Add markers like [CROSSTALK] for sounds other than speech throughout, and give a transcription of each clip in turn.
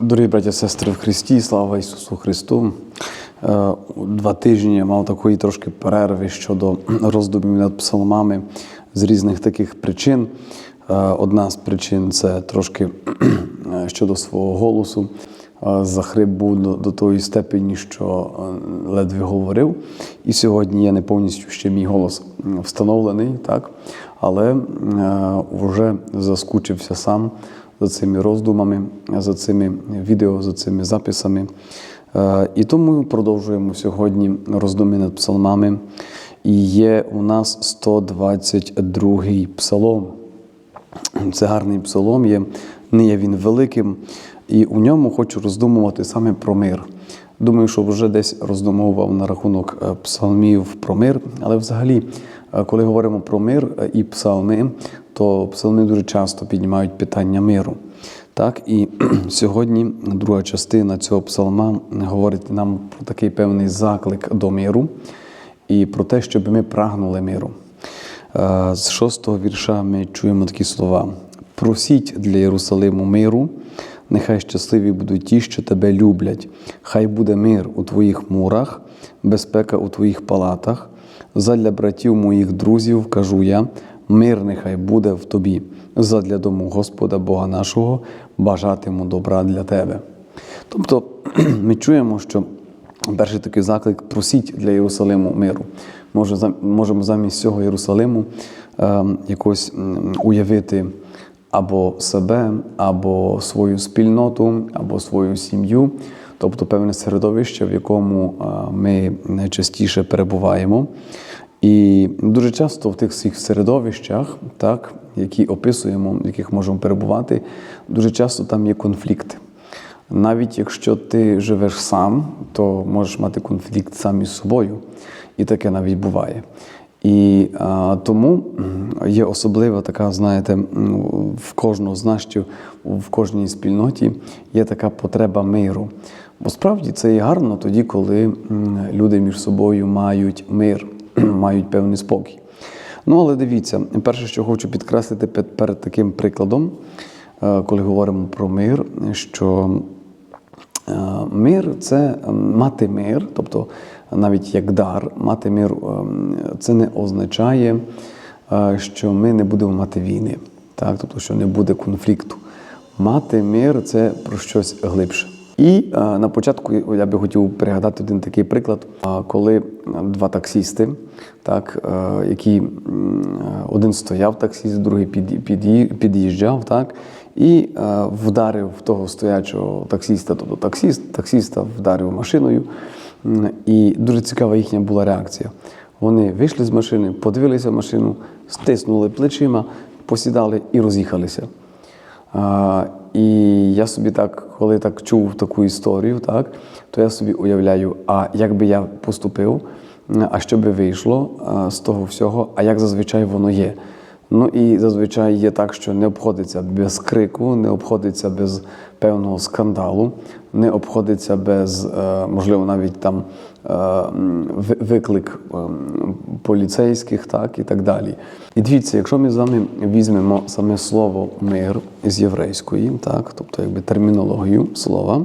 Дорогі браття і сестри в Христі, слава Ісусу Христу. Е, Два тижні я мав такої трошки перерви щодо роздумів над псалмами з різних таких причин. Е, Одна з причин це трошки [CLEARS THROAT] е, щодо свого голосу. Захрип був до, до тої степені, що ледве говорив. І сьогодні я не повністю ще мій голос встановлений, так? але вже заскучився сам за цими роздумами, за цими відео, за цими записами. Е, І тому продовжуємо сьогодні роздуми над псалмами. І є у нас 122 й псалом. Це гарний псалом є, не є він великим, і у ньому хочу роздумувати саме про мир. Думаю, що вже десь роздумував на рахунок е, псалмів про мир, але взагалі, е, коли говоримо про мир і псалми, то псалми дуже часто піднімають питання миру. Так, і [CLEARS THROAT] сьогодні друга частина цього псалма говорить нам про такий певний заклик до миру і про те, щоб ми прагнули миру. Е, З шостого вірша ми чуємо такі слова: просіть для Єрусалиму миру, нехай щасливі будуть ті, що тебе люблять. Хай буде мир у твоїх мурах, безпека у твоїх палатах. Задля братів моїх друзів кажу я, мир нехай буде в тобі. Задля дому Господа Бога нашого бажатиму добра для тебе. Тобто [CLEARS THROAT] ми чуємо, що перший такий заклик просіть для Єрусалиму миру. Може, можемо замість цього Єрусалиму е, якось уявити або себе, або свою спільноту, або свою сім'ю, тобто певне середовище, в якому е, ми найчастіше перебуваємо. І дуже часто в тих всіх середовищах, так, які описуємо, в яких можемо перебувати, дуже часто там є конфлікти. Навіть якщо ти живеш сам, то можеш мати конфлікт сам із собою, і таке навіть буває. І а, тому є особлива така, знаєте, в кожного з нас, що в кожній спільноті є така потреба миру. Бо справді це є гарно тоді, коли люди між собою мають мир, [CLEARS THROAT] мають певний спокій. Ну, але дивіться, перше, що хочу підкреслити перед таким прикладом, е, коли говоримо про мир, що Е, Мир це ем, мати мир, тобто навіть як дар, мати мир ем, це не означає, е, що ми не будемо мати війни, так? тобто, що не буде конфлікту. Мати мир це про щось глибше. І е, на початку я би хотів пригадати один такий приклад, е, коли два таксісти, так, е, які один стояв таксіст, другий під- під'ї- під'їжджав, так, і е, вдарив того стоячого таксіста, тобто таксіст, таксіста вдарив машиною. І дуже цікава їхня була реакція. Вони вийшли з машини, подивилися машину, стиснули плечима, посідали і роз'їхалися. І я собі так, коли так чув таку історію, так, то я собі уявляю, а як би я поступив, а що би вийшло з того всього, а як зазвичай воно є. Ну і зазвичай є так, що не обходиться без крику, не обходиться без певного скандалу, не обходиться без, е, можливо, навіть там е, виклик ем, поліцейських, так і так далі. І дивіться, якщо ми з вами візьмемо саме слово мир з єврейської, так, тобто якби термінологію слова,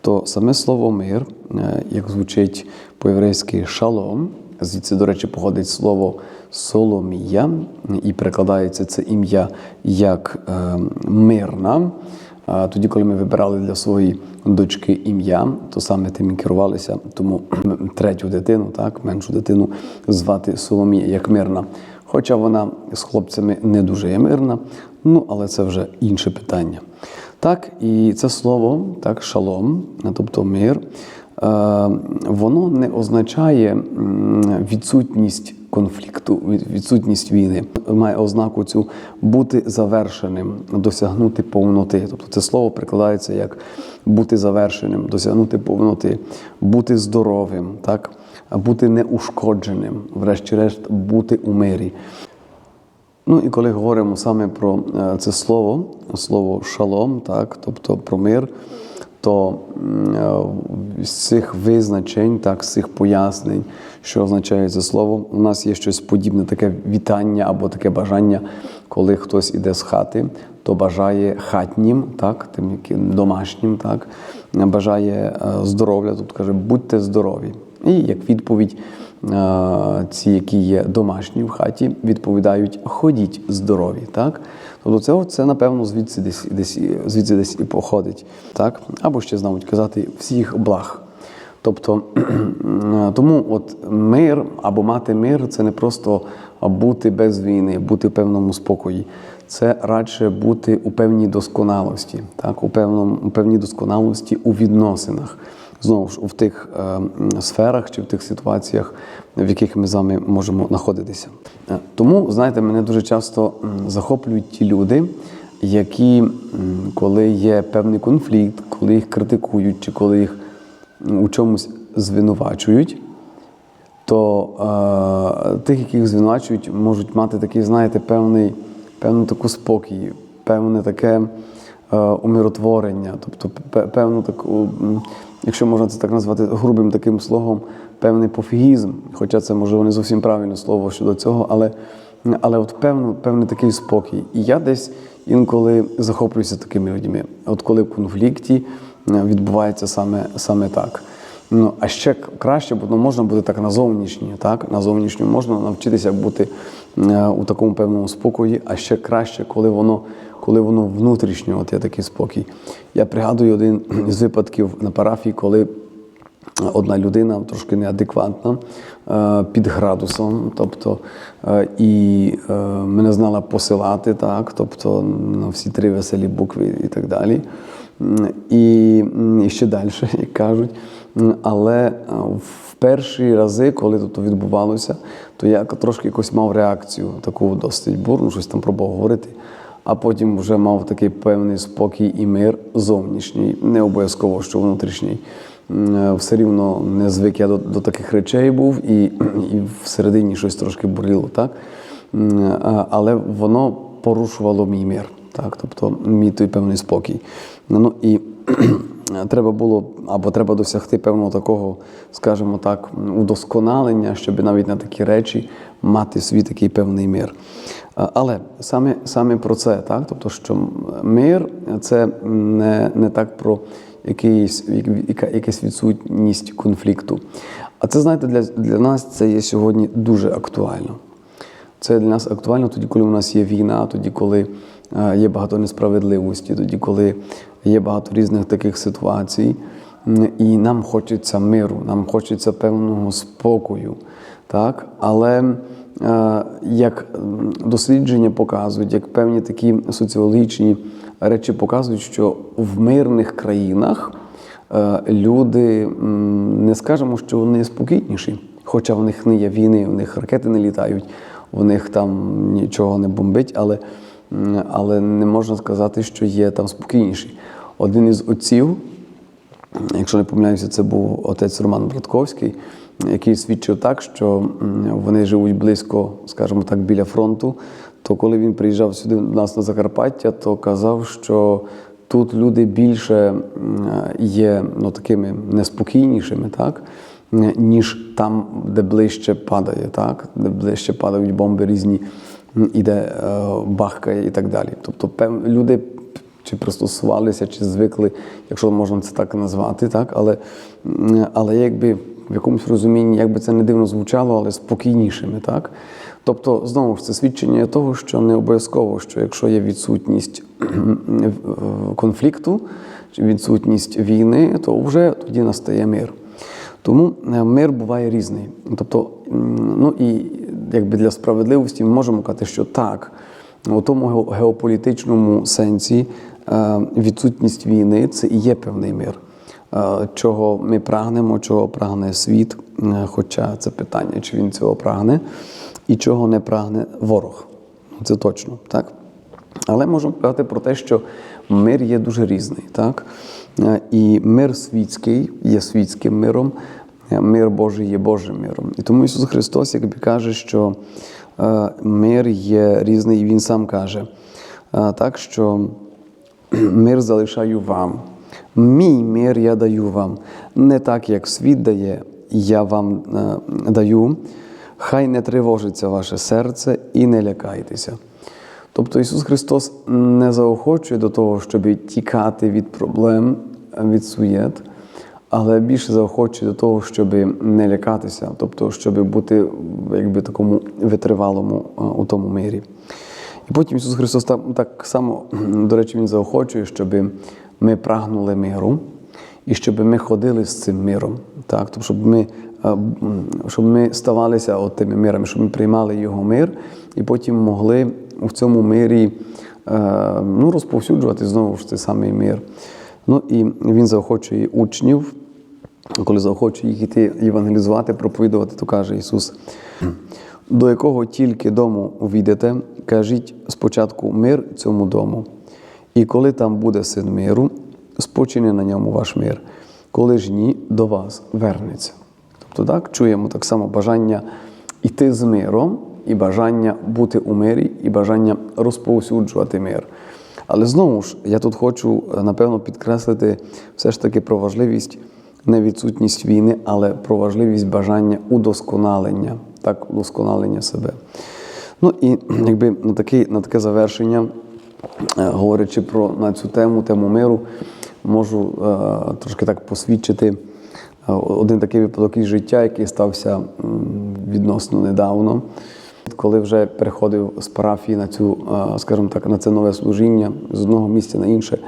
то саме слово мир, е, як звучить по-єврейськи шалом, звідси, до речі, походить слово Соломія, і перекладається це ім'я як е, мирна. Тоді, коли ми вибирали для своєї дочки ім'я, то саме тим і керувалися. Тому [CLEARS THROAT] третю дитину, так, меншу дитину, звати Соломія як мирна. Хоча вона з хлопцями не дуже є мирна, ну але це вже інше питання. Так, і це слово, так, шалом, тобто мир, е, воно не означає відсутність конфлікту, відсутність війни. Має ознаку цю бути завершеним, досягнути повноти. Тобто це слово прикладається як бути завершеним, досягнути повноти, бути здоровим, так? бути неушкодженим, врешті-решт, бути у мирі. Ну і коли говоримо саме про е, це слово, слово шалом, так, тобто про мир, то е, з цих визначень, так, з цих пояснень, що означає це слово, у нас є щось подібне, таке вітання або таке бажання, коли хтось іде з хати, то бажає хатнім, так, тим яким домашнім, так, бажає е, здоров'я, тут каже, будьте здорові. І як відповідь, ці, які є домашні в хаті, відповідають ходіть здорові. Так? Тобто це, це напевно, звідси десь, десь, звідси десь і походить. Так? Або ще знають казати всіх благ. Тобто [CLEARS THROAT] тому от мир або мати мир це не просто бути без війни, бути в певному спокої. Це радше бути у певній досконалості, так, у певному у певній досконалості у відносинах. Знову ж у тих е, сферах чи в тих ситуаціях, в яких ми з вами можемо знаходитися. Е, Тому, знаєте, мене дуже часто захоплюють ті люди, які, коли є певний конфлікт, коли їх критикують, чи коли їх у чомусь звинувачують, то е, тих, яких звинувачують, можуть мати такий, знаєте, певний, певну таку спокій, певне таке е, умиротворення, тобто певну таку, якщо можна це так назвати грубим таким словом, певний пофігізм. Хоча це можливо не зовсім правильне слово щодо цього, але, але от певно, певний такий спокій. І я десь інколи захоплююся такими людьми. От коли в конфлікті е, відбувається саме, саме так. Ну, а ще краще, бо ну, можна бути так на зовнішній, так? На зовнішню можна навчитися бути е, у такому певному спокої, а ще краще, коли воно, коли воно внутрішньо, от є такий спокій. Я пригадую один з випадків на парафії, коли одна людина трошки неадекватна е, під градусом, тобто е, і е, мене знала посилати, так, тобто на всі три веселі букви і так далі. І, і ще далі, [LAUGHS] як кажуть. Але е, в перші рази, коли тут відбувалося, то я трошки якось мав реакцію, таку досить бурну, щось там пробував говорити. А потім вже мав такий певний спокій і мир зовнішній, не обов'язково, що внутрішній. Е, Все рівно не звик я до, до таких речей був, і, і всередині щось трошки бурліло, так? Але воно порушувало мій мир, так? тобто мій той певний спокій. Ну і [CLEARS THROAT] треба було або треба досягти певного такого, скажімо так, удосконалення, щоб навіть на такі речі мати свій такий певний мир. Але саме, саме про це, так? тобто, що мир це не, не так про якийсь, яка- якась відсутність конфлікту. А це, знаєте, для, для нас це є сьогодні дуже актуально. Це для нас актуально тоді, коли у нас є війна, тоді, коли є багато несправедливості, тоді, коли є багато різних таких ситуацій, і нам хочеться миру, нам хочеться певного спокою. Так? Але як дослідження показують, як певні такі соціологічні речі показують, що в мирних країнах е, люди не скажемо, що вони спокійніші, хоча в них не є війни, в них ракети не літають, в них там нічого не бомбить, але, але не можна сказати, що є там спокійніші. Один із отців, якщо не помиляюся, це був отець Роман Братковський, який свідчив так, що вони живуть близько, скажімо так, біля фронту. То коли він приїжджав сюди до нас на Закарпаття, то казав, що тут люди більше є ну, такими неспокійнішими, так? ніж там, де ближче падає, так? де ближче падають бомби різні, м, і де е, бахкає і так далі. Тобто пев... люди чи пристосувалися, чи звикли, якщо можна це так назвати, так? Але, але якби в якомусь розумінні, як би це не дивно звучало, але спокійнішими. Так? Тобто, знову ж це свідчення того, що не обов'язково, що якщо є відсутність [CLEARS THROAT] конфлікту, чи відсутність війни, то вже тоді настає мир. Тому е, мир буває різний. Тобто, ну і якби для справедливості ми можемо казати, що так, у тому геополітичному сенсі е, відсутність війни це і є певний мир. Е, Чого ми прагнемо, чого прагне світ, е, хоча це питання, чи він цього прагне, і чого не прагне ворог. Це точно, так? Але можемо казати про те, що мир є дуже різний, так? Е, І мир світський є світським миром, мир Божий є Божим миром. І тому Ісус Христос, якби каже, що мир є різний, і Він сам каже, так що мир залишаю вам. Мій мир я даю вам. Не так, як світ дає, я вам е, даю. Хай не тривожиться ваше серце і не лякайтеся. Тобто Ісус Христос не заохочує до того, щоб тікати від проблем, від суєт, але більше заохочує до того, щоб не лякатися, тобто, щоб бути в якби такому витривалому у тому мирі. І потім Ісус Христос так, так само, [CLEARS THROAT] до речі, Він заохочує, щоб ми прагнули миру і щоб ми ходили з цим миром, так? Тобто, щоб ми, е, щоб ми ставалися от тими мирами, щоб ми приймали його мир і потім могли в цьому мирі е, ну, розповсюджувати знову ж цей самий мир. Ну і він заохочує учнів, коли заохочує їх іти євангелізувати, проповідувати, то каже Ісус. До якого тільки дому увійдете, кажіть спочатку мир цьому дому. І коли там буде син миру, спочине на ньому ваш мир, коли ж ні, до вас вернеться. Тобто так чуємо так само бажання йти з миром, і бажання бути у мирі, і бажання розповсюджувати мир. Але знову ж, я тут хочу, напевно, підкреслити все ж таки про важливість не відсутність війни, але про важливість бажання удосконалення, так, удосконалення себе. Ну і якби на, такий, на таке завершення, говорячи про на цю тему, тему миру, можу е, трошки так посвідчити е, один такий випадок із життя, який стався відносно недавно. Коли вже переходив з парафії на цю, е, скажімо так, на це нове служіння з одного місця на інше,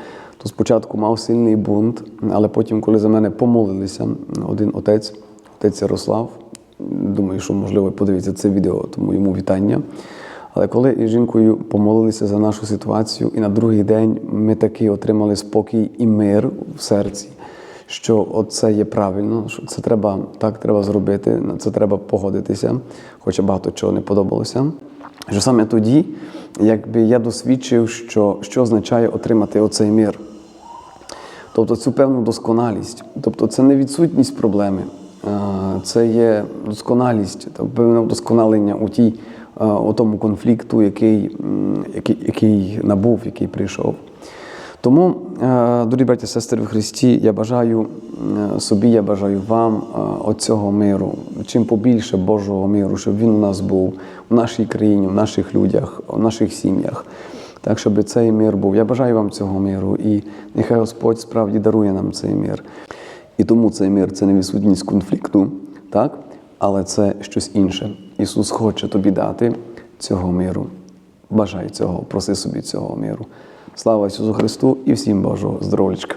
то спочатку мав сильний бунт, але потім, коли за мене помолилися, один отець, отець Ярослав, думаю, що можливо подивіться це відео, тому йому вітання. Але коли із жінкою помолилися за нашу ситуацію, і на другий день ми таки отримали спокій і мир в серці, що це є правильно, що це треба так треба зробити, на це треба погодитися, хоча багато чого не подобалося. Що саме тоді, якби я досвідчив, що, що означає отримати оцей мир. Тобто цю певну досконалість. Тобто це не відсутність проблеми, це є досконалість, певне вдосконалення у тій, у тому конфлікту, який, який, який набув, який прийшов. Тому, е, дорогі браті сестри в Христі, я бажаю е, собі, я бажаю вам е, оцього миру, чим побільше Божого миру, щоб він у нас був в нашій країні, в наших людях, в наших сім'ях. Так, щоб цей мир був. Я бажаю вам цього миру, і нехай Господь справді дарує нам цей мир. І тому цей мир це не відсутність конфлікту, так? але це щось інше. Ісус хоче тобі дати цього миру. Бажай цього, проси собі цього миру. Слава Ісусу Христу і всім Божого здоров'ячка.